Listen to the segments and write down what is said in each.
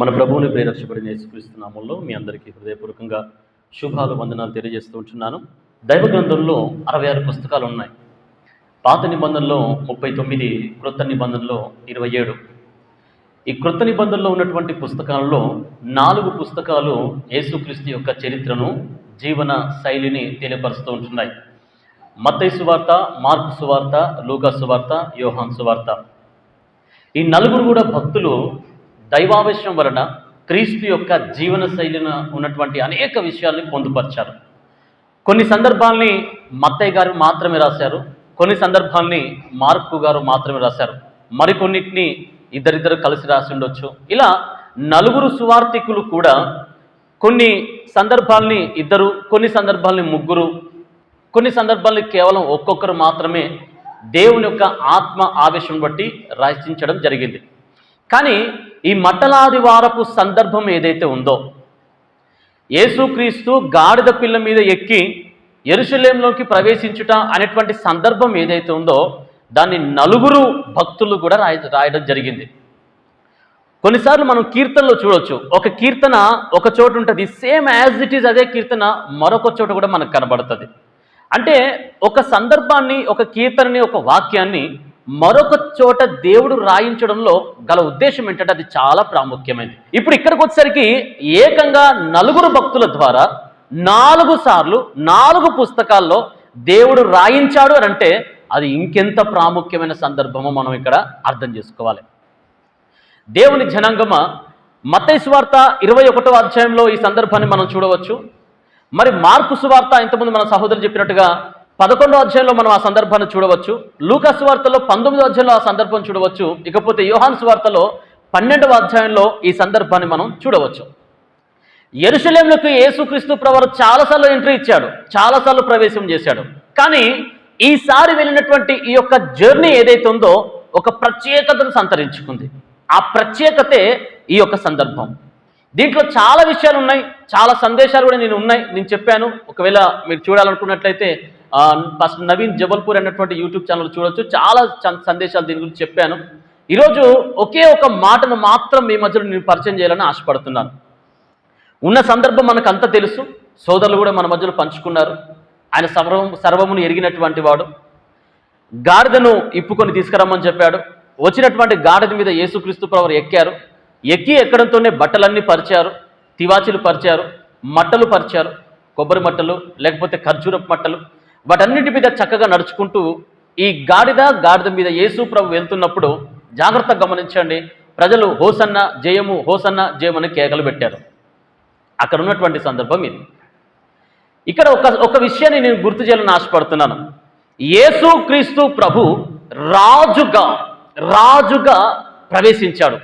మన ప్రభువుని ప్రేరక్షపడిన యేసుక్రీస్తునామంలో మీ అందరికీ హృదయపూర్వకంగా శుభాలు వందనాలు తెలియజేస్తూ ఉంటున్నాను. దైవ గ్రంథంలో అరవై ఆరు పుస్తకాలు ఉన్నాయి. పాత నిబంధనలో ముప్పై తొమ్మిది క్రొత్త నిబంధనలో ఇరవై ఏడు. ఈ క్రొత్త నిబంధనలో ఉన్నటువంటి పుస్తకాలలో నాలుగు పుస్తకాలు యేసుక్రీస్తు యొక్క చరిత్రను జీవన శైలిని తెలియపరుస్తూ ఉంటున్నాయి. మత్తయి సువార్త మార్కు సువార్త లూకా సువార్త యోహాన్ సువార్త. ఈ నలుగురు కూడా భక్తులు దైవావేశం వలన క్రీస్తు యొక్క జీవన శైలిన ఉన్నటువంటి అనేక విషయాల్ని పొందుపరిచారు. కొన్ని సందర్భాల్ని మత్తయ్య గారు మాత్రమే రాశారు. కొన్ని సందర్భాల్ని మార్కు గారు మాత్రమే రాశారు. మరికొన్నిటిని ఇద్దరిద్దరు కలిసి రాసి ఉండొచ్చు. ఇలా నలుగురు సువార్థికులు కూడా కొన్ని సందర్భాల్ని ఇద్దరు కొన్ని సందర్భాల్ని ముగ్గురు కొన్ని సందర్భాల్ని కేవలం ఒక్కొక్కరు మాత్రమే దేవుని యొక్క ఆత్మ ఆవేశం బట్టి రచించడం జరిగింది. కానీ ఈ మట్టలాది వారపు సందర్భం ఏదైతే ఉందో యేసుక్రీస్తు గాడిద పిల్ల మీద ఎక్కి ఎరుషలేంలోకి ప్రవేశించుట అనేటువంటి సందర్భం ఏదైతే ఉందో దాన్ని నలుగురు భక్తులు కూడా రాయ రాయడం జరిగింది. కొన్నిసార్లు మనం కీర్తనలో చూడొచ్చు. ఒక కీర్తన ఒక చోటు ఉంటుంది. సేమ్ యాజ్ ఇట్ ఈజ్ అదే కీర్తన మరొక చోట కూడా మనకు కనబడుతుంది. అంటే ఒక సందర్భాన్ని ఒక కీర్తనని ఒక వాక్యాన్ని మరొక చోట దేవుడు రాయించడంలో గల ఉద్దేశం ఏంటంటే అది చాలా ప్రాముఖ్యమైనది. ఇప్పుడు ఇక్కడికి వచ్చేసరికి ఏకంగా నలుగురు భక్తుల ద్వారా నాలుగు సార్లు నాలుగు పుస్తకాల్లో దేవుడు రాయించాడు అని అంటే అది ఇంకెంత ప్రాముఖ్యమైన సందర్భమో మనం ఇక్కడ అర్థం చేసుకోవాలి. దేవుని జనాంగమ మతైస్వార్త ఇరవై ఒకటో అధ్యాయంలో ఈ సందర్భాన్ని మనం చూడవచ్చు. మరి మార్కు సువార్త ఇంతకుముందు మన సహోదరు చెప్పినట్టుగా పదకొండో అధ్యాయంలో మనం ఆ సందర్భాన్ని చూడవచ్చు. లూకస్ వార్తలో పంతొమ్మిదో అధ్యాయంలో ఆ సందర్భం చూడవచ్చు. ఇకపోతే యోహాన్స్ వార్తలో పన్నెండవ అధ్యాయంలో ఈ సందర్భాన్ని మనం చూడవచ్చు. ఎరుసలేంలకు యేసుక్రీస్తు ప్రవర్ చాలాసార్లు ఎంట్రీ ఇచ్చాడు. చాలాసార్లు ప్రవేశం చేశాడు. కానీ ఈసారి వెళ్ళినటువంటి ఈ యొక్క జర్నీ ఏదైతే ఉందో ఒక ప్రత్యేకతను సంతరించుకుంది. ఆ ప్రత్యేకతే ఈ యొక్క సందర్భం. దీంట్లో చాలా విషయాలు ఉన్నాయి. చాలా సందేశాలు కూడా నేను ఉన్నాయి. నేను చెప్పాను. ఒకవేళ మీరు చూడాలనుకున్నట్లయితే ఫస్ట్ నవీన్ జబల్పూర్ అన్నటువంటి యూట్యూబ్ ఛానల్ చూడొచ్చు. చాలా సందేశాలు దీని గురించి చెప్పాను. ఈరోజు ఒకే ఒక మాటను మాత్రం మీ మధ్యలో నేను పరిచయం చేయాలని ఆశపడుతున్నాను. ఉన్న సందర్భం మనకు అంతా తెలుసు. సోదరులు కూడా మన మధ్యలో పంచుకున్నారు. ఆయన సర్వం సర్వమును ఎరిగినటువంటి వాడు. గాడిదను ఇప్పుకొని తీసుకురమ్మని చెప్పాడు. వచ్చినటువంటి గాడిద మీద యేసుక్రీస్తు ప్రవర్ ఎక్కారు. ఎక్కి ఎక్కడంతోనే బట్టలన్నీ పరిచారు తివాచీలు పరిచారు మట్టలు పరిచారు కొబ్బరి మట్టలు లేకపోతే ఖర్జూరపు మట్టలు. వాటన్నిటి మీద చక్కగా నడుచుకుంటూ ఈ గాడిద గాడిద మీద యేసు ప్రభు వెళ్తున్నప్పుడు జాగ్రత్తగా గమనించండి. ప్రజలు హోసన్న జయము హోసన్న జయమని కేకలు పెట్టారు. అక్కడ ఉన్నటువంటి సందర్భం ఇది. ఇక్కడ ఒక ఒక విషయాన్ని నేను గుర్తు చేయాలని ఆశపడుతున్నాను. యేసు క్రీస్తు ప్రభు రాజుగా రాజుగా ప్రవేశించాడు.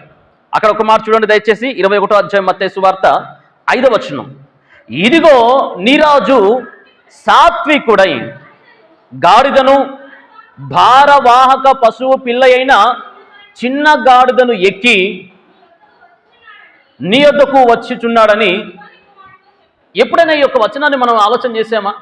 అక్కడ ఒక మాట చూడండి దయచేసి. ఇరవై ఒకటో అధ్యాయం మత్తేసు వార్త ఐదవ వచనం. ఇదిగో నీరాజు సాత్వికుడై గాడిదను భారవాహక పశువు పిల్ల అయిన చిన్న గాడిదను ఎక్కి నీ యొద్దకు వచ్చిచున్నాడని ఎప్పుడైనా ఈ యొక్క వచనాన్ని మనం ఆలోచన చేసామా?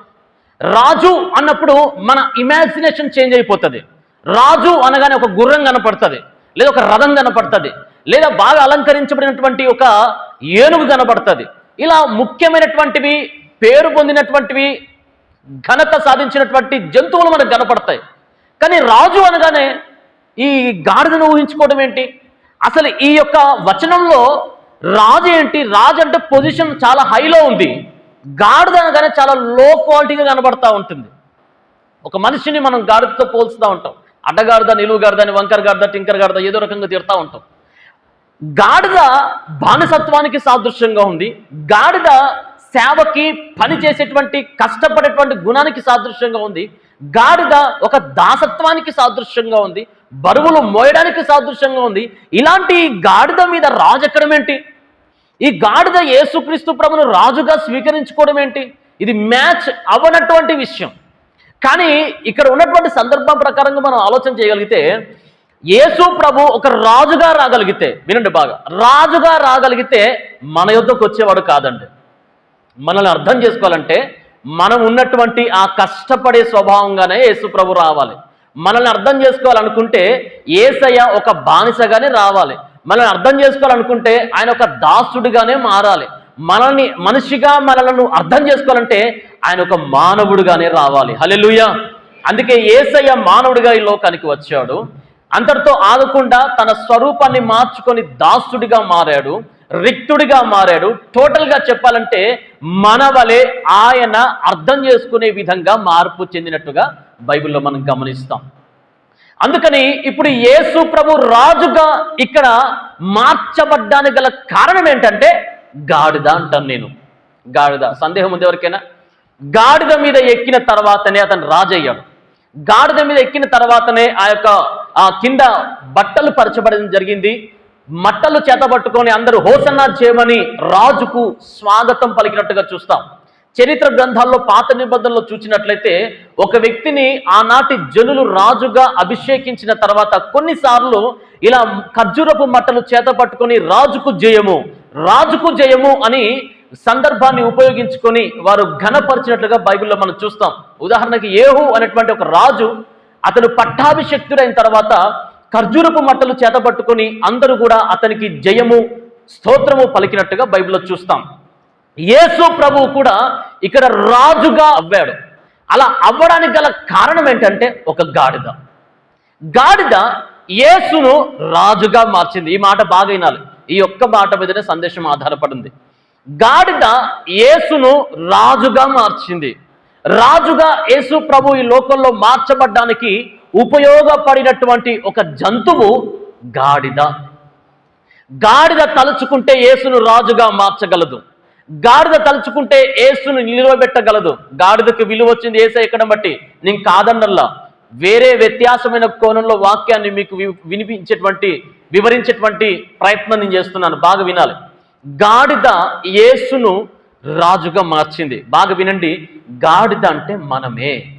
రాజు అన్నప్పుడు మన ఇమాజినేషన్ చేంజ్ అయిపోతుంది. రాజు అనగానే ఒక గుర్రం కనపడుతుంది. లేదా ఒక రథం కనపడుతుంది లేదా బాగా అలంకరించబడినటువంటి ఒక ఏనుగు కనపడుతుంది. ఇలా ముఖ్యమైనటువంటివి పేరు పొందినటువంటివి ఘనత సాధించినటువంటి జంతువులు మనకు కనపడతాయి. కానీ రాజు అనగానే ఈ గాడిదను ఊహించుకోవడం ఏంటి? అసలు ఈ యొక్క వచనంలో రాజు ఏంటి? రాజు అంటే పొజిషన్ చాలా హైలో ఉంది. గాడిద అనగానే చాలా లో క్వాలిటీగా కనబడతా ఉంటుంది. ఒక మనిషిని మనం గాడిదతో పోల్చుతూ ఉంటాం. అడ్డగాడిద నిలువు గాడిద అని వంకర గాడిద టింకర్ గాడిద ఏదో రకంగా తీరుతూ ఉంటాం. గాడిద బానిసత్వానికి సాదృశ్యంగా ఉంది. గాడిద సేవకి పని చేసేటువంటి కష్టపడేటువంటి గుణానికి సాదృశ్యంగా ఉంది. గాడిద ఒక దాసత్వానికి సాదృశ్యంగా ఉంది. బరువులు మోయడానికి సాదృశ్యంగా ఉంది. ఇలాంటి ఈ గాడిద మీద రాజెక్కడం ఏంటి? ఈ గాడిద యేసుక్రీస్తు ప్రభును రాజుగా స్వీకరించుకోవడం ఏంటి? ఇది మ్యాచ్ అవ్వనటువంటి విషయం. కానీ ఇక్కడ ఉన్నటువంటి సందర్భం ప్రకారంగా మనం ఆలోచన చేయగలిగితే యేసు ప్రభు ఒక రాజుగా రాగలిగితే వినండి బాగా రాజుగా రాగలిగితే మన యుద్ధకు వచ్చేవాడు కాదండి. మనల్ని అర్థం చేసుకోవాలంటే మనం ఉన్నటువంటి ఆ కష్టపడే స్వభావంగానే యేసు ప్రభు రావాలి. మనల్ని అర్థం చేసుకోవాలనుకుంటే ఏసయ్య ఒక బానిసగానే రావాలి. మనల్ని అర్థం చేసుకోవాలనుకుంటే ఆయన ఒక దాసుడిగానే మారాలి. మనల్ని మనిషిగా మనలను అర్థం చేసుకోవాలంటే ఆయన ఒక మానవుడిగానే రావాలి. హలెలుయ అందుకే ఏసయ్య మానవుడిగా ఈ లోకానికి వచ్చాడు. అంతటితో ఆగకుండా తన స్వరూపాన్ని మార్చుకొని దాసుడిగా మారాడు రిక్తుడిగా మారాడు. టోటల్గా చెప్పాలంటే మన వలె ఆయన అర్థం చేసుకునే విధంగా మార్పు చెందినట్టుగా బైబిల్లో మనం గమనిస్తాం. అందుకని ఇప్పుడు యేసు ప్రభు రాజుగా ఇక్కడ మార్చబడ్డానికి గల కారణం ఏంటంటే గాడిద అంటాను నేను. గాడిద. సందేహం ఉంది ఎవరికైనా? గాడిద మీద ఎక్కిన తర్వాతనే అతను రాజు అయ్యాడు గాడిద మీద ఎక్కిన తర్వాతనే ఆ యొక్క ఆ కింద బట్టలు పరచబడడం జరిగింది. మట్టలు చేతబట్టుకొని అందరూ హోసన్నా చేయమని రాజుకు స్వాగతం పలికినట్టుగా చూస్తాం. చరిత్ర గ్రంథాల్లో పాత నిబంధనలో చూసినట్లయితే ఒక వ్యక్తిని ఆనాటి జనులు రాజుగా అభిషేకించిన తర్వాత కొన్నిసార్లు ఇలా ఖర్జూరపు మట్టలు చేత పట్టుకొని రాజుకు జయము రాజుకు జయము అని సందర్భాన్ని ఉపయోగించుకొని వారు ఘనపరిచినట్లుగా బైబిల్లో మనం చూస్తాం. ఉదాహరణకి ఏహు అనేటువంటి ఒక రాజు అతను పట్టాభిషక్తుడైన తర్వాత ఖర్జూరపు మట్టలు చేతబట్టుకొని అందరూ కూడా అతనికి జయము స్తోత్రము పలికినట్టుగా బైబిల్లో చూస్తాం. యేసు ప్రభువు కూడా ఇక్కడ రాజుగా అవ్వాడు. అలా అవ్వడానికి గల కారణం ఏంటంటే ఒక గాడిద. గాడిద యేసును రాజుగా మార్చింది. ఈ మాట బాగా వినాలి. ఈ ఒక్క మాట మీదనే సందేశం ఆధారపడింది. గాడిద యేసును రాజుగా మార్చింది. రాజుగా యేసు ప్రభు ఈ లోకంలో మార్చబడ్డానికి ఉపయోగపడినటువంటి ఒక జంతువు గాడిద. గాడిద తలుచుకుంటే యేసును రాజుగా మార్చగలదు. గాడిద తలుచుకుంటే యేసును నిలవబెట్టగలదు. గాడిదకు విలువ వచ్చింది ఏసే ఎక్కడం బట్టి. నేను కాదన్నల్లా వేరే వ్యత్యాసమైన కోణంలో వాక్యాన్ని మీకు వినిపించేటువంటి వివరించేటువంటి ప్రయత్నం నేను చేస్తున్నాను. బాగా వినాలి. గాడిద యేసును రాజుగా మార్చింది. బాగా వినండి. గాడిద అంటే మనమే.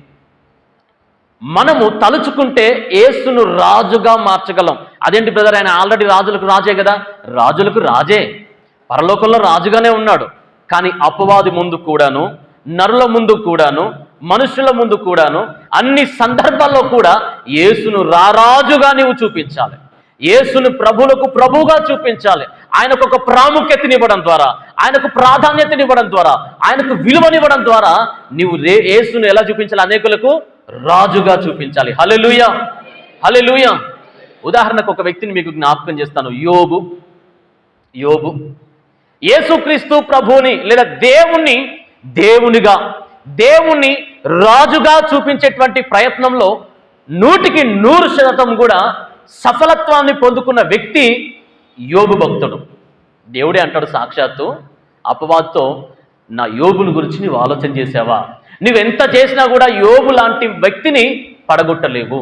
మనము తలుచుకుంటే యేసును రాజుగా మార్చగలం. అదేంటి బ్రదర్? ఆయన ఆల్రెడీ రాజులకు రాజే కదా? రాజులకు రాజే. పరలోకంలో రాజుగానే ఉన్నాడు. కానీ అపవాది ముందు కూడాను నరుల ముందు కూడాను మనుషుల ముందు కూడాను అన్ని సందర్భాల్లో కూడా యేసును రారాజుగా నీవు చూపించాలి. యేసును ప్రభులకు ప్రభుగా చూపించాలి. ఆయనకు ఒక ప్రాముఖ్యతనివ్వడం ద్వారా ఆయనకు ప్రాధాన్యతనివ్వడం ద్వారా ఆయనకు విలువనివ్వడం ద్వారా నీవు రే యేసును ఎలా చూపించాలి? అనేకులకు రాజుగా చూపించాలి. హలెలుయ హలెలుయ ఉదాహరణకు ఒక వ్యక్తిని మీకు జ్ఞాపకం చేస్తాను. యోబు. యోబు. యేసుక్రీస్తు ప్రభువుని లేదా దేవుణ్ణి దేవునిగా దేవుణ్ణి రాజుగా చూపించేటువంటి ప్రయత్నంలో నూటికి నూరు శాతం కూడా సఫలత్వాన్ని పొందుకున్న వ్యక్తి యోగు భక్తుడు. దేవుడే అంటాడు సాక్షాత్తు అపవాద్తో నా యోగుని గురించి నువ్వు ఆలోచన చేసావా నువ్వెంత చేసినా కూడా యోగు లాంటి వ్యక్తిని పడగొట్టలేవు.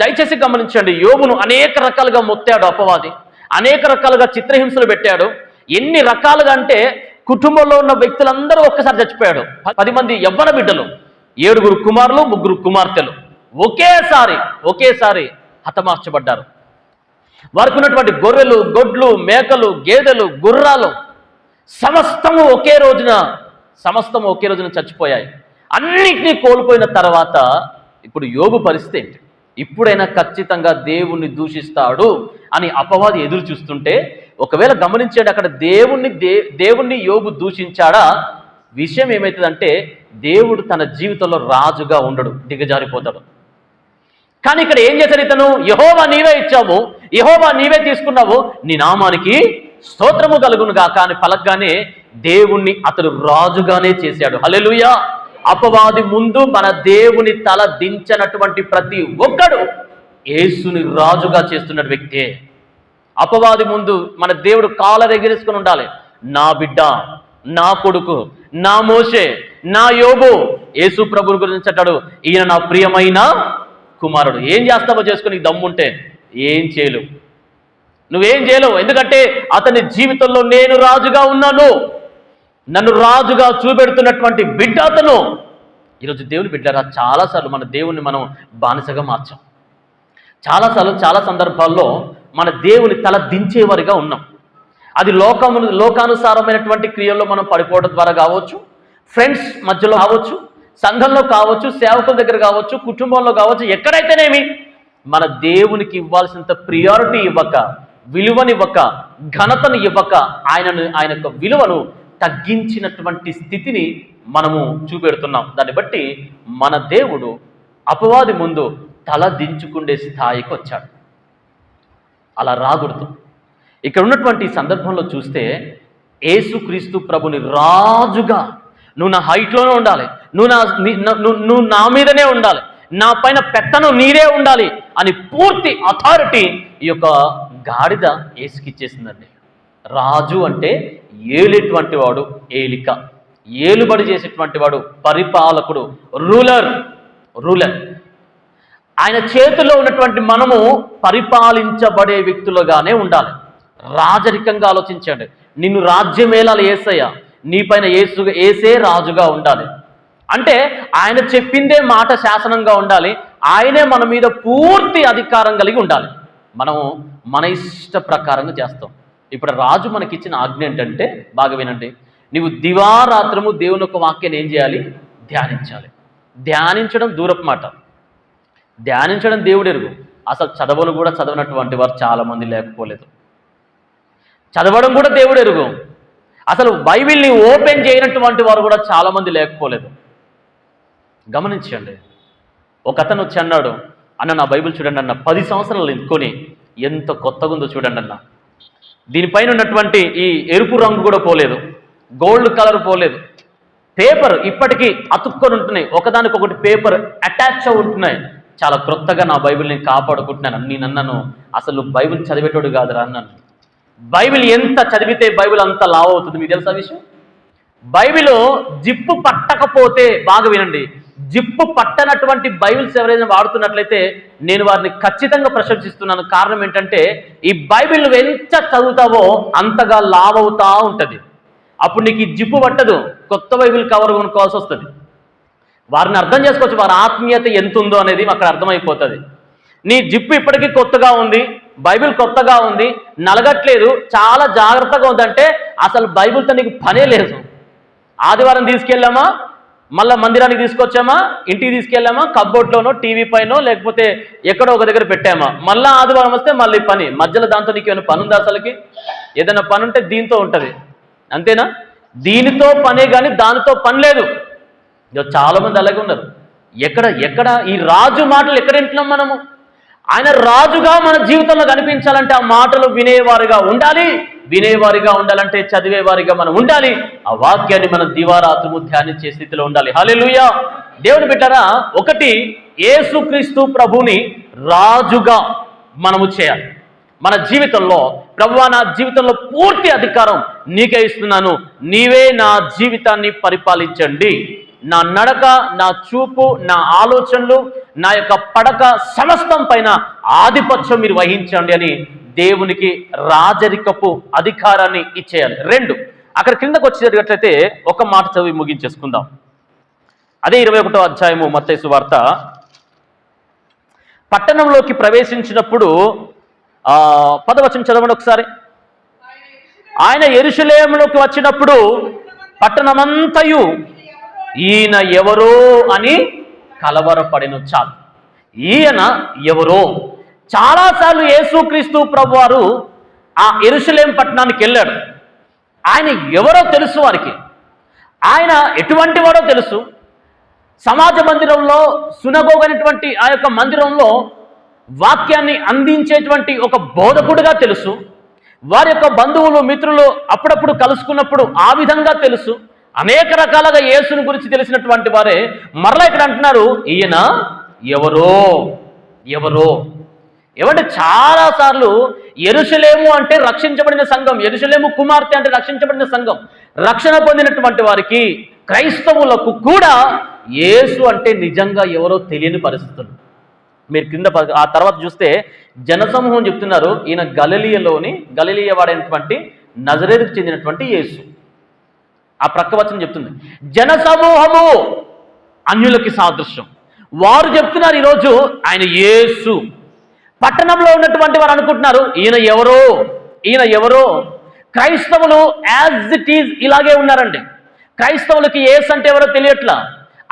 దయచేసి గమనించండి యోగును అనేక రకాలుగా మొత్తాడు అపవాది. అనేక రకాలుగా చిత్రహింసలు పెట్టాడు. ఎన్ని రకాలుగా అంటే కుటుంబంలో ఉన్న వ్యక్తులందరూ ఒక్కసారి చచ్చిపోయాడు. పది మంది యవ్వన బిడ్డలు ఏడుగురు కుమారులు ముగ్గురు కుమార్తెలు. ఒకేసారి ఒకేసారి హతమార్చబడ్డారు. వారికి ఉన్నటువంటి గొర్రెలు గొడ్లు మేకలు గేదెలు గుర్రాలు సమస్తము ఒకే రోజున సమస్తము ఒకే రోజున చచ్చిపోయాయి. అన్నిటినీ కోల్పోయిన తర్వాత ఇప్పుడు యోగు పరిస్థితి ఏంటి? ఇప్పుడైనా ఖచ్చితంగా దేవుణ్ణి దూషిస్తాడు అని అపవాది ఎదురు చూస్తుంటే ఒకవేళ గమనించాడు అక్కడ దేవుణ్ణి దే దేవుణ్ణి యోగు దూషించాడా? విషయం ఏమవుతుందంటే దేవుడు తన జీవితంలో రాజుగా ఉండడు దిగజారిపోతాడు. కానీ ఇక్కడ ఏం చేశాడు ఇతను? యహోవా నీవే ఇచ్చావు యహోవా నీవే తీసుకున్నావు నీ నామానికి స్తోత్రము కలుగును గాక అని పలకగానే దేవుణ్ణి అతడు రాజుగానే చేశాడు. హలెలుయా అపవాది ముందు మన దేవుని తల దించనటువంటి ప్రతి ఒక్కడు యేసుని రాజుగా చేస్తున్న వ్యక్తే. అపవాది ముందు మన దేవుడు కాలరెగిరేసుకుని ఉండాలి. నా బిడ్డ నా కొడుకు నా మోసే నా యోగు యేసు ప్రభుని గురించి అంటాడు. ఈయన నా ప్రియమైన కుమారుడు. ఏం చేస్తావో చేసుకుని దమ్ముంటే ఏం చేయలేవు. నువ్వేం చేయలేవు. ఎందుకంటే అతని జీవితంలో నేను రాజుగా ఉన్నాను. నన్ను రాజుగా చూపెడుతున్నటువంటి బిడ్డ అతను. ఈరోజు దేవుని బిడ్డరా చాలాసార్లు మన దేవుణ్ణి మనం బానిసగా మార్చాం. చాలాసార్లు చాలా సందర్భాల్లో మన దేవుని తల దించేవారిగా ఉన్నాం. అది లోకము లోకానుసారమైనటువంటి క్రియల్లో మనం పడిపోవడం ద్వారా కావచ్చు ఫ్రెండ్స్ మధ్యలో కావచ్చు సంఘంలో కావచ్చు సేవకుల దగ్గర కావచ్చు కుటుంబంలో కావచ్చు ఎక్కడైతేనేమి మన దేవునికి ఇవ్వాల్సినంత ప్రియారిటీ ఇవ్వక విలువనివ్వక ఘనతను ఇవ్వక ఆయనను ఆయన యొక్క విలువను తగ్గించినటువంటి స్థితిని మనము చూపెడుతున్నాం. దాన్ని బట్టి మన దేవుడు అపవాది ముందు తల దించుకుండే స్థాయికి వచ్చాడు. అలా రాకూడదు. ఇక్కడ ఉన్నటువంటి సందర్భంలో చూస్తే ఏసుక్రీస్తు ప్రభుని రాజుగా నువ్వు నా హైట్లోనే ఉండాలి. నువ్వు నా నువ్వు నా మీదనే ఉండాలి. నా పైన పెత్తనం నీరే ఉండాలి అని పూర్తి అథారిటీ ఈ యొక్క గాడిద ఏసుకిచ్చేసిందండి రాజు అంటే ఏలేటువంటి వాడు ఏలిక. ఏలుబడి చేసేటువంటి వాడు పరిపాలకుడు రూలర్ రూలర్. ఆయన చేతిలో ఉన్నటువంటి మనము పరిపాలించబడే వ్యక్తులుగానే ఉండాలి. రాజరికంగా ఆలోచించండి. నిన్ను రాజ్యమేళాలు ఏసయ్య. నీపైన ఏసు ఏసే రాజుగా ఉండాలి. అంటే ఆయన చెప్పిందే మాట శాసనంగా ఉండాలి. ఆయనే మన మీద పూర్తి అధికారం కలిగి ఉండాలి. మనం మన ఇష్ట ప్రకారంగా చేస్తాం. ఇప్పుడు రాజు మనకిచ్చిన ఆజ్ఞ ఏంటంటే బాగా వినండి. నీవు దివారాత్రము దేవుని యొక్క వాక్యాన్ని ఏం చేయాలి? ధ్యానించాలి. ధ్యానించడం దూరపు మాట. ధ్యానించడం దేవుడు ఎరుగు. అసలు చదవలు కూడా చదవనటువంటి వారు చాలామంది లేకపోలేదు. చదవడం కూడా దేవుడు ఎరుగు. అసలు బైబిల్ని ఓపెన్ చేయనటువంటి వారు కూడా చాలామంది లేకపోలేదు. గమనించండి. ఒక అతను వచ్చి అన్నాడు అన్న నా బైబిల్ చూడండి అన్న పది సంవత్సరాలు ఎత్తుకొని ఎంత కొత్తగా ఉందో చూడండి అన్న. దీనిపైన ఉన్నటువంటి ఈ ఎరుపు రంగు కూడా పోలేదు. గోల్డ్ కలర్ పోలేదు. పేపర్ ఇప్పటికీ అతుక్కొని ఉంటున్నాయి. ఒకదానికొకటి పేపర్ అటాచ్ అయి ఉంటున్నాయి. చాలా క్రొత్తగా నా బైబిల్ని కాపాడుకుంటున్నాను. నేను అన్నాను అసలు బైబిల్ చదివేటోడు కాదురా అన్నాను. బైబిల్ ఎంత చదివితే బైబిల్ అంత లావ్ అవుతుంది? మీకు తెలుసా విషయం? బైబిల్ జిప్పు పట్టకపోతే బాగా వినండి. జిప్పు పట్టనటువంటి బైబిల్స్ ఎవరైనా వాడుతున్నట్లయితే నేను వారిని ఖచ్చితంగా ప్రశంసిస్తున్నాను. కారణం ఏంటంటే ఈ బైబిల్ నువ్వు ఎంత చదువుతావో అంతగా లావ్ అవుతా ఉంటుంది. అప్పుడు నీకు ఈ జిప్పు పట్టదు. కొత్త బైబిల్ కవర్ కొనుక్కోవాల్సి వస్తుంది. వారిని అర్థం చేసుకోవచ్చు వారి ఆత్మీయత ఎంత ఉందో అనేది అక్కడ అర్థమైపోతుంది. నీ జిప్పు ఇప్పటికీ కొత్తగా ఉంది బైబిల్ కొత్తగా ఉంది నలగట్లేదు చాలా జాగ్రత్తగా ఉందంటే అసలు బైబిల్తో నీకు పనే లేదు. ఆదివారం తీసుకెళ్ళామా? మళ్ళీ మందిరానికి తీసుకొచ్చామా? ఇంటికి తీసుకెళ్ళామా? కబ్బోర్డ్లోనో టీవీ పైనో లేకపోతే ఎక్కడో ఒక దగ్గర పెట్టామా? మళ్ళీ ఆదివారం వస్తే మళ్ళీ పని. మధ్యలో దాంతో నీకు ఏమైనా పని ఉందా అసలుకి? ఏదైనా పని ఉంటే దీంతో ఉంటుంది. అంతేనా? దీనితో పనే కానీ దానితో పని లేదు. ఇదో చాలామంది అలాగే ఉన్నారు. ఎక్కడ ఎక్కడ ఈ రాజు మాటలు ఎక్కడ వింటున్నాం మనము? ఆయన రాజుగా మన జీవితంలో కనిపించాలంటే ఆ మాటలు వినేవారిగా ఉండాలి. వినేవారిగా ఉండాలంటే చదివేవారిగా మనం ఉండాలి. ఆ వాక్యాన్ని మనం దివారాత్రము ధ్యానించే స్థితిలో ఉండాలి. హల్లెలూయా! దేవుని బిడ్డరా ఒకటి ఏసుక్రీస్తు ప్రభుని రాజుగా మనము చేయాలి. మన జీవితంలో ప్రభువా నా జీవితంలో పూర్తి అధికారం నీకే ఇస్తున్నాను. నీవే నా జీవితాన్ని పరిపాలించండి. నా నడక నా చూపు నా ఆలోచనలు నా యొక్క పడక సమస్తం పైన ఆధిపత్యం మీరు వహించండి అని దేవునికి రాజరికపు అధికారాన్ని ఇచ్చేయాలి. రెండు అక్కడ కిందకు వచ్చేటట్లయితే ఒక మాట చదివి ముగించేసుకుందాం. అదే ఇరవై ఒకటో అధ్యాయము మత్తేసు వార్త. పట్టణంలోకి ప్రవేశించినప్పుడు పదవచనం చదవండి ఒకసారి. ఆయన ఎరుషలేములోకి వచ్చినప్పుడు పట్టణమంతయు ఈయన ఎవరో అని కలవరపడిన చాలు. ఈయన ఎవరో? చాలాసార్లు యేసుక్రీస్తు ప్రభు వారు ఆ ఎరుసలేం పట్టణానికి వెళ్ళాడు. ఆయన ఎవరో తెలుసు వారికి. ఆయన ఎటువంటి వాడో తెలుసు. సమాజ మందిరంలో సునగోగైనటువంటి ఆ యొక్క మందిరంలో వాక్యాన్ని అందించేటువంటి ఒక బోధకుడుగా తెలుసు. వారి యొక్క బంధువులు మిత్రులు అప్పుడప్పుడు కలుసుకున్నప్పుడు ఆ విధంగా తెలుసు. అనేక రకాలుగా యేసుని గురించి తెలిసినటువంటి వారే మరలా ఇక్కడ అంటున్నారు ఈయన ఎవరో? ఎవరో? ఏమంటే చాలా సార్లు ఎరుసలేము అంటే రక్షించబడిన సంఘం ఎరుసలేము కుమార్తె అంటే రక్షించబడిన సంఘం రక్షణ పొందినటువంటి వారికి క్రైస్తవులకు కూడా యేసు అంటే నిజంగా ఎవరో తెలియని పరిస్థితులు. మీరు కింద ఆ తర్వాత చూస్తే జనసమూహం చెప్తున్నారు ఈయన గలలియలోని గలలియ వాడైనటువంటి నజరేతుకు చెందినటువంటి యేసు. ఆ ప్రక్క వచనం చెప్తుంది. జనసమూహము అన్యులకి సాదృశ్యం. వారు చెప్తున్నారు ఈరోజు ఆయన యేసు. పట్టణంలో ఉన్నటువంటి వారు అనుకుంటున్నారు ఈయన ఎవరో? ఈయన ఎవరో? క్రైస్తవులు యాజ్ ఇట్ ఈజ్ ఇలాగే ఉన్నారండి. క్రైస్తవులకి ఏస్ అంటే ఎవరో తెలియట్లా?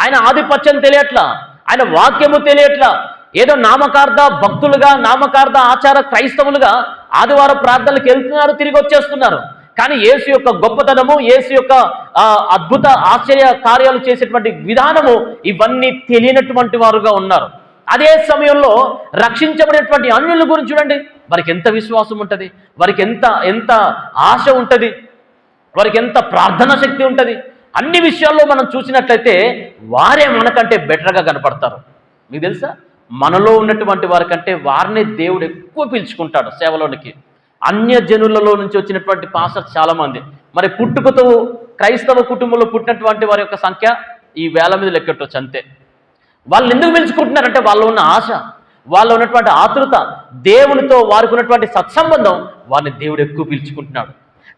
ఆయన ఆధిపత్యం తెలియట్లా? ఆయన వాక్యము తెలియట్లా? ఏదో నామకార్థ భక్తులుగా నామకార్థ ఆచార క్రైస్తవులుగా ఆదివారం ప్రార్థనలకు వెళ్తున్నారు తిరిగి వచ్చేస్తున్నారు. కానీ యేసు యొక్క గొప్పతనము యేసు యొక్క అద్భుత ఆశ్చర్య కార్యాలు చేసేటువంటి విధానము ఇవన్నీ తెలియనటువంటి వారుగా ఉన్నారు. అదే సమయంలో రక్షించబడినటువంటి అన్యుల గురించి చూడండి. వారికి ఎంత విశ్వాసం ఉంటుంది? వారికి ఎంత ఎంత ఆశ ఉంటుంది? వారికి ఎంత ప్రార్థన శక్తి ఉంటుంది? అన్ని విషయాల్లో మనం చూసినట్లయితే వారే మనకంటే బెటర్గా కనపడతారు. మీకు తెలుసా? మనలో ఉన్నటువంటి వారికంటే వారినే దేవుడు ఎక్కువ పిలుచుకుంటాడు సేవలోనికి. అన్య జనులలో నుంచి వచ్చినటువంటి పాస్టర్స్ చాలామంది. మరి పుట్టుకతో క్రైస్తవ కుటుంబంలో పుట్టినటువంటి వారి యొక్క సంఖ్య ఈ వేల మీద లెక్కెట్టవచ్చు అంతే. వాళ్ళు ఎందుకు పిలుచుకుంటున్నారంటే వాళ్ళు ఉన్న ఆశ వాళ్ళు ఉన్నటువంటి ఆతృత దేవునితో వారికి ఉన్నటువంటి సత్సంబంధం వారిని దేవుడు ఎక్కువ పిలుచుకుంటున్నాడు.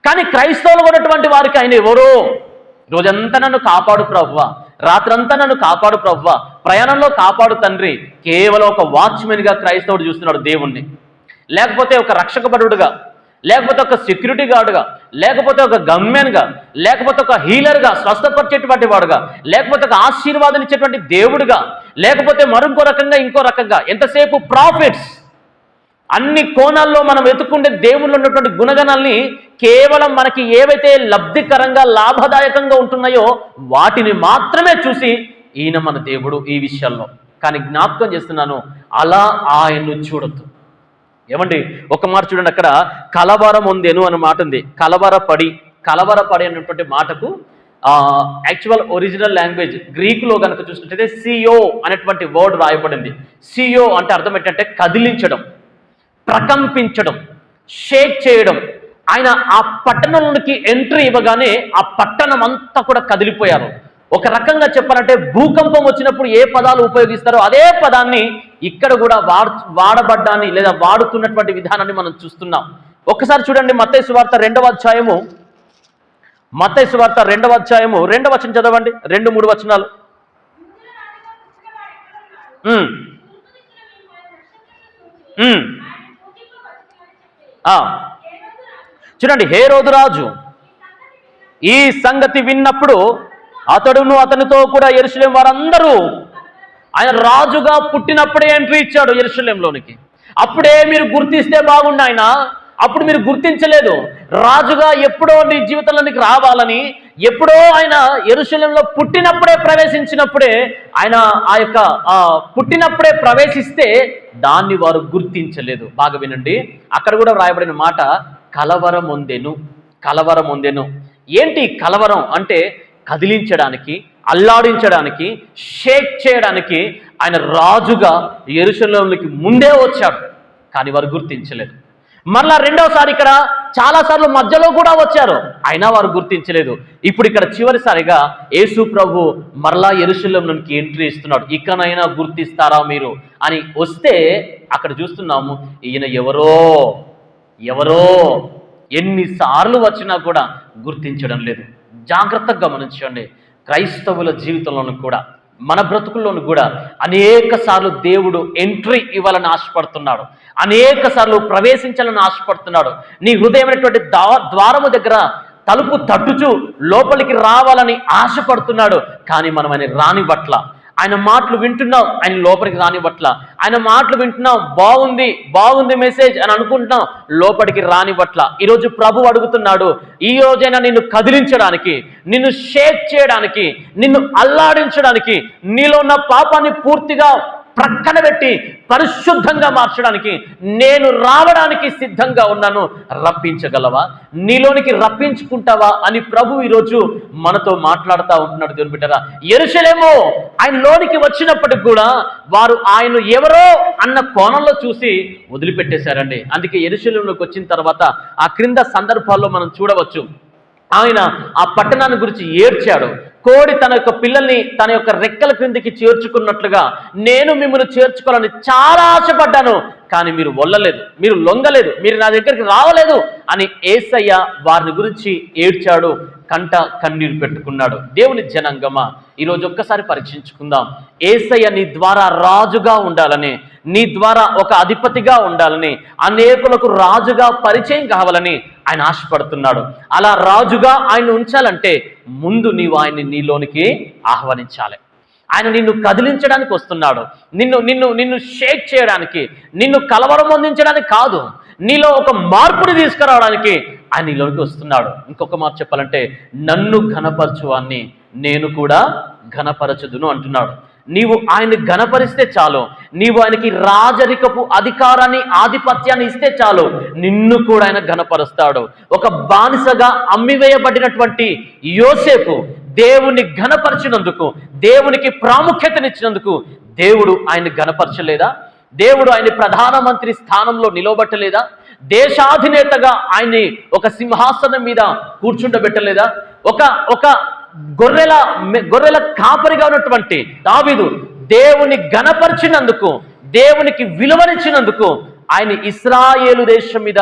కానీ క్రైస్తవులు ఉన్నటువంటి వారికి ఆయన ఎవరో? రోజంతా నన్ను కాపాడు ప్రవ్వ రాత్రంతా నన్ను కాపాడు ప్రవ్వ ప్రయాణంలో కాపాడు తండ్రి కేవలం ఒక వాచ్మెన్గా క్రైస్తవుడు చూస్తున్నాడు దేవుణ్ణి. లేకపోతే ఒక రక్షకపరుడుగా లేకపోతే ఒక సెక్యూరిటీ గార్డుగా లేకపోతే ఒక గమ్యన్గా లేకపోతే ఒక హీలర్గా స్వస్థపరిచేటువంటి వాడుగా లేకపోతే ఒక ఆశీర్వాదం ఇచ్చేటువంటి దేవుడుగా లేకపోతే మరొక రకంగా ఇంకో రకంగా ఎంతసేపు ప్రాఫిట్స్ అన్ని కోణాల్లో మనం వెతుక్కుంటే దేవుళ్ళు ఉన్నటువంటి గుణగణాల్ని కేవలం మనకి ఏవైతే లబ్ధికరంగా లాభదాయకంగా ఉంటున్నాయో వాటిని మాత్రమే చూసి ఈయన మన దేవుడు ఈ విషయాల్లో కానీ జ్ఞాపకం చేస్తున్నాను అలా ఆయన్ను చూడొద్దు. ఏమండి? ఒక మాట చూడండి అక్కడ కలవరం ఉందేను అన్న మాట ఉంది. కలవరపడి కలవరపడి అనేటువంటి మాటకు యాక్చువల్ ఒరిజినల్ లాంగ్వేజ్ గ్రీకులో కనుక చూసినట్లయితే సియో అనేటువంటి వర్డ్ రాయబడింది. సియో అంటే అర్థం ఏంటంటే కదిలించడం ప్రకంపించడం షేక్ చేయడం. ఆయన ఆ పట్టణంలోకి ఎంట్రీ ఇవ్వగానే ఆ పట్టణం అంతా కూడా కదిలిపోయారు. ఒక రకంగా చెప్పాలంటే భూకంపం వచ్చినప్పుడు ఏ పదాలు ఉపయోగిస్తారో అదే పదాన్ని ఇక్కడ కూడా వాడబడ్డాన్ని లేదా వాడుతున్నటువంటి విధానాన్ని మనం చూస్తున్నాం. ఒకసారి చూడండి మత్తయి సువార్త రెండవ అధ్యాయము. మత్తయి సువార్త రెండవ అధ్యాయము. రెండవ వచనం చదవండి. రెండు మూడు వచనాలు. చూడండి హే రోజు చూడండి రాజు ఈ సంగతి విన్నప్పుడు అతడును అతనితో కూడా ఎరుసలేం వారందరూ ఆయన రాజుగా పుట్టినప్పుడే ఎంట్రీ ఇచ్చాడు ఎరుసలేంలోనికి అప్పుడే మీరు గుర్తిస్తే బాగుండు ఆయన. అప్పుడు మీరు గుర్తించలేదు. రాజుగా ఎప్పుడో నీ జీవితంలోనికి రావాలని ఎప్పుడో ఆయన ఎరుశలంలో పుట్టినప్పుడే ప్రవేశించినప్పుడే ఆయన ఆ యొక్క పుట్టినప్పుడే ప్రవేశిస్తే దాన్ని వారు గుర్తించలేదు. బాగా వినండి. అక్కడ కూడా వ్రాయబడిన మాట కలవరం ఉందెను కలవరం ఉందెను ఏంటి కలవరం? అంటే కదిలించడానికి అల్లాడించడానికి షేక్ చేయడానికి ఆయన రాజుగా ఎరుశలంలోకి ముందే వచ్చాడు కానీ వారు గుర్తించలేదు. మరలా రెండవసారి ఇక్కడ చాలాసార్లు మధ్యలో కూడా వచ్చారు అయినా వారు గుర్తించలేదు. ఇప్పుడు ఇక్కడ చివరిసారిగా యేసు ప్రభు మరలా ఎరుశలంలోకి ఎంట్రీ ఇస్తున్నాడు. ఇకనైనా గుర్తిస్తారా మీరు? అని వస్తే అక్కడ చూస్తున్నాము ఈయన ఎవరో ఎవరో ఎన్నిసార్లు వచ్చినా కూడా గుర్తించడం లేదు. జాగ్రత్తగా గమనించండి. క్రైస్తవుల జీవితంలోనూ కూడా మన బ్రతుకుల్లోనూ కూడా అనేక సార్లు దేవుడు ఎంట్రీ ఇవ్వాలని ఆశపడుతున్నాడు. అనేక సార్లు ప్రవేశించాలని ఆశపడుతున్నాడు. నీ హృదయమైనటువంటి ద్వారము దగ్గర తలుపు తట్టుచు లోపలికి రావాలని ఆశపడుతున్నాడు. కానీ మనం ఆయన రాని ఆయన మాటలు వింటున్నాం ఆయన లోపలికి రానివ్వట్ల. ఆయన మాటలు వింటున్నాం బాగుంది బాగుంది మెసేజ్ అని అనుకుంటున్నాం లోపలికి రానివ్వట్ల. ఈరోజు ప్రభు అడుగుతున్నాడు ఈ రోజైనా నిన్ను కదిలించడానికి నిన్ను షేక్ చేయడానికి నిన్ను అల్లాడించడానికి నీలో ఉన్న పాపాన్ని పూర్తిగా ప్రక్కన పెట్టి పరిశుద్ధంగా మార్చడానికి నేను రావడానికి సిద్ధంగా ఉన్నాను. రప్పించగలవా? నీలోనికి రప్పించుకుంటావా అని ప్రభు ఈరోజు మనతో మాట్లాడుతూ ఉంటున్నాడు దేవుని బిడ్డరా. ఎరుసలేమో ఆయన లోనికి వచ్చినప్పటికి కూడా వారు ఆయన ఎవరో అన్న కోణంలో చూసి వదిలిపెట్టేశారండి. అందుకే ఎరుశలంలోకి వచ్చిన తర్వాత ఆ క్రింద సందర్భాల్లో మనం చూడవచ్చు. ఆయన ఆ పట్టణాన్ని గురించి ఏడ్చాడు. కోడి తన యొక్క పిల్లల్ని తన యొక్క రెక్కల క్రిందికి చేర్చుకున్నట్లుగా నేను మిమ్మల్ని చేర్చుకోవాలని చాలా ఆశపడ్డాను కానీ మీరు వల్లలేదు మీరు లొంగలేదు మీరు నా దగ్గరికి రావలేదు అని ఏసయ్య వారిని గురించి ఏడ్చాడు. కంట కన్నీరు పెట్టుకున్నాడు. దేవుని జనంగమా? ఈరోజు ఒక్కసారి పరీక్షించుకుందాం. ఏసయ్య నీ ద్వారా రాజుగా ఉండాలని నీ ద్వారా ఒక అధిపతిగా ఉండాలని అనేకులకు రాజుగా పరిచయం కావాలని ఆయన ఆశపడుతున్నాడు. అలా రాజుగా ఆయన ఉంచాలంటే ముందు నీవు ఆయన్ని నీలోనికి ఆహ్వానించాలి. ఆయన నిన్ను కదిలించడానికి వస్తున్నాడు. నిన్ను నిన్ను నిన్ను షేక్ చేయడానికి నిన్ను కలవరం అందించడానికి కాదు. నీలో ఒక మార్పుని తీసుకురావడానికి ఆయన నీలోకి వస్తున్నాడు. ఇంకొక మాట చెప్పాలంటే నన్ను ఘనపరచువాన్ని నేను కూడా ఘనపరచుదును అంటున్నాడు. నీవు ఆయన్ని ఘనపరిస్తే చాలు. నీవు ఆయనకి రాజరికపు అధికారాన్ని ఆధిపత్యాన్ని ఇస్తే చాలు. నిన్ను కూడా ఆయన ఘనపరుస్తాడు. ఒక బానిసగా అమ్మివేయబడినటువంటి యోసేపు దేవుని ఘనపరిచినందుకు దేవునికి ప్రాముఖ్యతనిచ్చినందుకు దేవుడు ఆయన్ని ఘనపరచలేదా? దేవుడు ఆయన ప్రధానమంత్రి స్థానంలో నిలవబట్టలేదా? దేశాధినేతగా ఆయన్ని ఒక సింహాసనం మీద కూర్చుండబెట్టలేదా? ఒక ఒక గొర్రెల గొర్రెల కాపరిగా ఉన్నటువంటి దావీదు దేవుని గణపరిచినందుకు దేవునికి విలువనిచ్చినందుకు ఆయన ఇస్రాయేలు దేశం మీద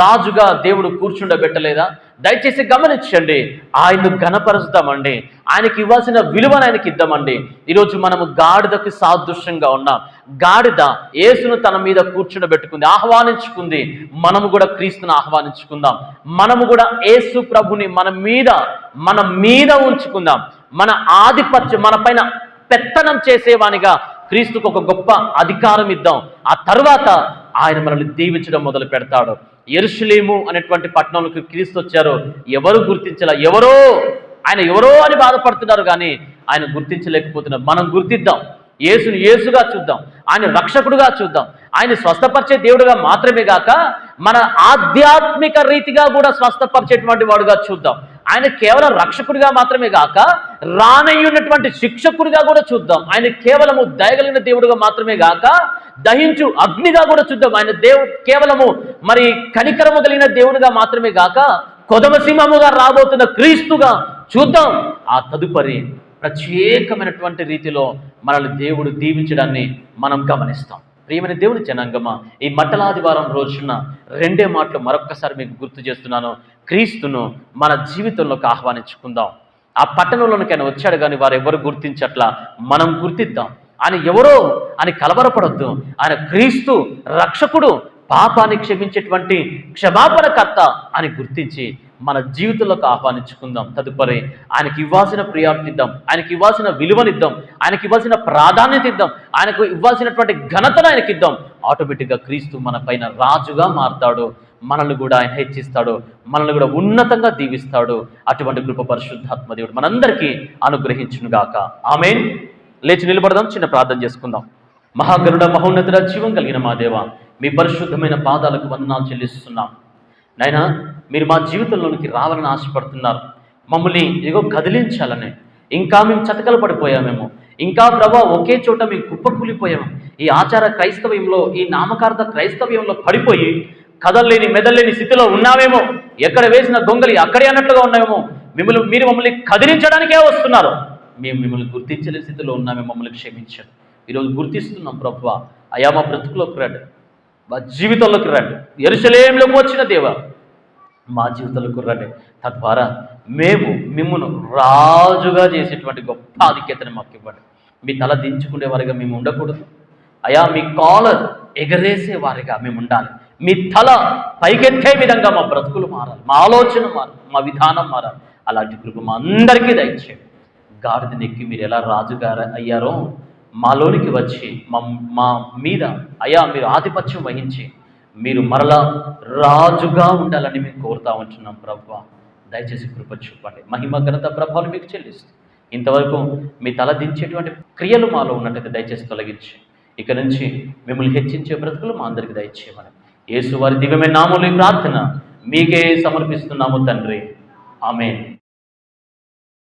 రాజుగా దేవుడు కూర్చుండబెట్టలేదా? దయచేసి గమనించండి ఆయన్ను గణపరుస్తామండి ఆయనకి ఇవ్వాల్సిన విలువను ఆయనకి ఇద్దామండి. ఈరోజు మనము గాడిదకి సాదృశ్యంగా ఉన్నాం. గాడిద యేసును తన మీద కూర్చుండబెట్టుకుంది ఆహ్వానించుకుంది. మనము కూడా క్రీస్తును ఆహ్వానించుకుందాం. మనము కూడా యేసు ప్రభుని మన మీద మన మీద ఉంచుకుందాం. మన ఆధిపత్యం మన పైన పెత్తనం చేసేవానిగా క్రీస్తుకు ఒక గొప్ప అధికారం ఇద్దాం. ఆ తర్వాత ఆయన మనల్ని దీవించడం మొదలు పెడతాడు ఎరుషులేము అనేటువంటి పట్టణంలోకి క్రీస్తు వచ్చారో ఎవరు గుర్తించలే? ఎవరో? ఆయన ఎవరో అని బాధపడుతున్నారు కానీ ఆయన గుర్తించలేకపోతున్నారు మనం గుర్తిద్దాం. యేసుని యేసుగా చూద్దాం. ఆయన రక్షకుడుగా చూద్దాం. ఆయన స్వస్థపరిచే దేవుడుగా మాత్రమే గాక మన ఆధ్యాత్మిక రీతిగా కూడా స్వస్థపరిచేటువంటి వాడుగా చూద్దాం. ఆయన కేవలం రక్షకుడిగా మాత్రమే గాక రానయ్యున్నటువంటి శిక్షకుడిగా కూడా చూద్దాం. ఆయన కేవలము దయగలిగిన దేవుడుగా మాత్రమే గాక దహించు అగ్నిగా కూడా చూద్దాం. ఆయన దేవు కేవలము మరి కనికరము కలిగిన దేవునిగా మాత్రమే గాక కొదమ సింహముగా రాబోతున్న క్రీస్తుగా చూద్దాం. ఆ తదుపరి ప్రత్యేకమైనటువంటి రీతిలో మనల్ని దేవుడు దీవించడాన్ని మనం గమనిస్తాం. ప్రియమైన దేవుని జనాంగమా ఈ మట్టలాదివారం రోజున రెండే మాటలు మరొక్కసారి మీకు గుర్తు చేస్తున్నాను. క్రీస్తును మన జీవితంలోకి ఆహ్వానించుకుందాం. ఆ పట్టణంలోనికైనా వచ్చాడు కానీ వారు ఎవరు గుర్తించట్లా? మనం గుర్తిద్దాం. ఆయన ఎవరో అని కలవరపడొద్దు. ఆయన క్రీస్తు రక్షకుడు పాపాన్ని క్షమించేటువంటి క్షమాపణకర్త అని గుర్తించి మన జీవితంలోకి ఆహ్వానించుకుందాం. తదుపరి ఆయనకి ఇవ్వాల్సిన ప్రియారిటీ ఇద్దాం ఆయనకి ఇవ్వాల్సిన విలువనిద్దాం. ఆయనకి ఇవ్వాల్సిన ప్రాధాన్యత ఇద్దాం ఆయనకు ఇవ్వాల్సినటువంటి ఘనతను ఆయనకి ఇద్దాం ఆటోమేటిక్గా క్రీస్తు మన పైన రాజుగా మారుతాడు. మనల్ని కూడా ఆయన హెచ్చిస్తాడు మనల్ని కూడా ఉన్నతంగా దీవిస్తాడు. అటువంటి కృప పరిశుద్ధాత్మ దేవుడు మనందరికీ అనుగ్రహించునుగాక. ఆమెన్. లేచి నిలబడదాం చిన్న ప్రార్థన చేసుకుందాం. మహాగరుడ మహోన్నతుడ జీవం కలిగిన మా దేవ మీ పరిశుద్ధమైన పాదాలకు వందనాలు చెల్లిస్తున్నాం. నాయనా మీరు మా జీవితంలోనికి రావాలని ఆశపడుతున్నారు. మమ్మల్ని ఏదో కదిలించాలని. ఇంకా మేము చతకలు పడిపోయామేమో. ఇంకా ప్రభా ఒకే చోట మేము కుప్పకూలిపోయాము ఈ ఆచార క్రైస్తవ్యంలో ఈ నామకార్థ క్రైస్తవ్యంలో పడిపోయి కదల్లేని మెదల్లేని స్థితిలో ఉన్నామేమో ఎక్కడ వేసిన దొంగలి అక్కడే అన్నట్లుగా ఉన్నామేమో మిమ్మల్ని మీరు మమ్మల్ని కదిలించడానికే వస్తున్నారు. మేము మిమ్మల్ని గుర్తించలేని స్థితిలో ఉన్నామే మమ్మల్ని క్షమించండి. ఈరోజు గుర్తిస్తున్నాం ప్రభు అయా మా బ్రతుకులోకి రండి. మా జీవితంలోకి రండి. ఎరుసలేంలోకి వచ్చిన దేవా మా జీవితంలోకి రండి. తద్వారా మేము మిమ్మల్ని రాజుగా చేసేటువంటి గొప్ప ఆధిక్యతను మాకు ఇవ్వండి. మీ తల దించుకునే వారిగా మేము ఉండకూడదు. అయా మీ కాలర్ ఎగరేసే వారిగా మేము ఉండాలి. మీ తల పైకెత్తే విధంగా మా బ్రతుకులు మారాలి మా ఆలోచన మారాలి మా విధానం మారాలి. అలాంటి కృప మా అందరికీ దయచేయండి. గాడిద ఎక్కి మీరు ఎలా రాజుగారు అయ్యారో మాలోనికి వచ్చి మా మా మీద అయ్యా మీరు ఆధిపత్యం వహించి మీరు మరలా రాజుగా ఉండాలని మేము కోరుతా ఉంటున్నాం ప్రభు దయచేసి కృప చూపండి. మహిమ ఘనత ప్రభావం మీకు చెల్లిస్తుంది ఇంతవరకు మీ తల దించేటువంటి క్రియలు మాలో ఉన్నట్టయితే దయచేసి తొలగించి ఇక నుంచి మిమ్మల్ని హెచ్చించే బ్రతుకులు మా అందరికి దయచేయమని యేసు వారి దివ్యమైన నామూలి ప్రార్థన మీకే సమర్పిస్తున్నాము తండ్రి. ఆమె